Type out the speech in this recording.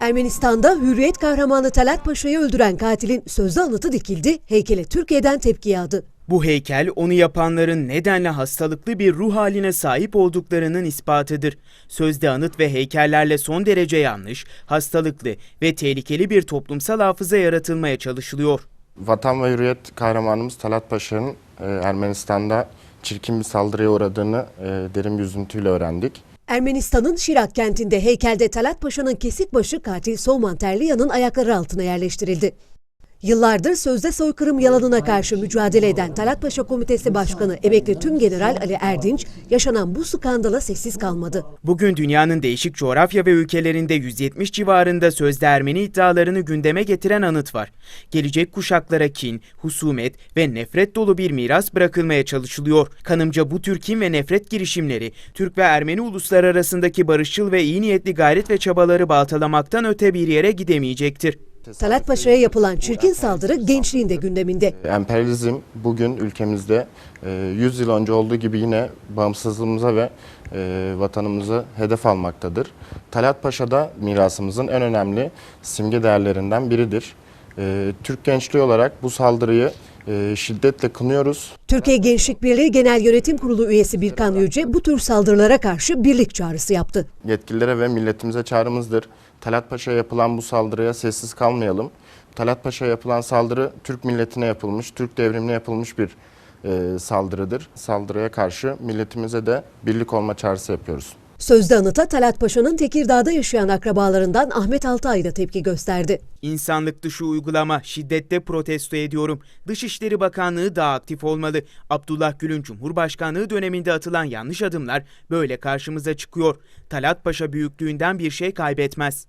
Ermenistan'da Hürriyet kahramanı Talat Paşa'yı öldüren katilin sözde anıtı dikildi, heykele Türkiye'den tepki yağdı. Bu heykel onu yapanların nedenle hastalıklı bir ruh haline sahip olduklarının ispatıdır. Sözde anıt ve heykellerle son derece yanlış, hastalıklı ve tehlikeli bir toplumsal hafıza yaratılmaya çalışılıyor. Vatan ve Hürriyet kahramanımız Talat Paşa'nın e, Ermenistan'da çirkin bir saldırıya uğradığını e, derin bir üzüntüyle öğrendik. Ermenistan'ın Şirak kentinde heykelde Talat Paşa'nın kesik başı katil Solman Terliya'nın ayakları altına yerleştirildi. Yıllardır sözde soykırım yalanına karşı mücadele eden Talat Paşa Komitesi Başkanı emekli Tüm General Ali Erdinç yaşanan bu skandala sessiz kalmadı. Bugün dünyanın değişik coğrafya ve ülkelerinde 170 civarında sözde Ermeni iddialarını gündeme getiren anıt var. Gelecek kuşaklara kin, husumet ve nefret dolu bir miras bırakılmaya çalışılıyor. Kanımca bu tür kin ve nefret girişimleri Türk ve Ermeni uluslar arasındaki barışçıl ve iyi niyetli gayret ve çabaları baltalamaktan öte bir yere gidemeyecektir. Talat Paşa'ya yapılan çirkin saldırı gençliğinde gündeminde. Emperyalizm bugün ülkemizde e, 100 yıl önce olduğu gibi yine bağımsızlığımıza ve e, vatanımızı hedef almaktadır. Talat Paşa da mirasımızın en önemli simge değerlerinden biridir. E, Türk gençliği olarak bu saldırıyı e, şiddetle kınıyoruz. Türkiye Gençlik Birliği Genel Yönetim Kurulu üyesi Birkan Yüce bu tür saldırılara karşı birlik çağrısı yaptı. yetkililere ve milletimize çağrımızdır. Talat Paşa'ya yapılan bu saldırıya sessiz kalmayalım. Talat Paşa'ya yapılan saldırı Türk milletine yapılmış, Türk devrimine yapılmış bir e, saldırıdır. Saldırıya karşı milletimize de birlik olma çağrısı yapıyoruz. Sözde anıta Talat Paşa'nın Tekirdağ'da yaşayan akrabalarından Ahmet Altay da tepki gösterdi. İnsanlık dışı uygulama, şiddette protesto ediyorum. Dışişleri Bakanlığı daha aktif olmalı. Abdullah Gül'ün Cumhurbaşkanlığı döneminde atılan yanlış adımlar böyle karşımıza çıkıyor. Talat Paşa büyüklüğünden bir şey kaybetmez.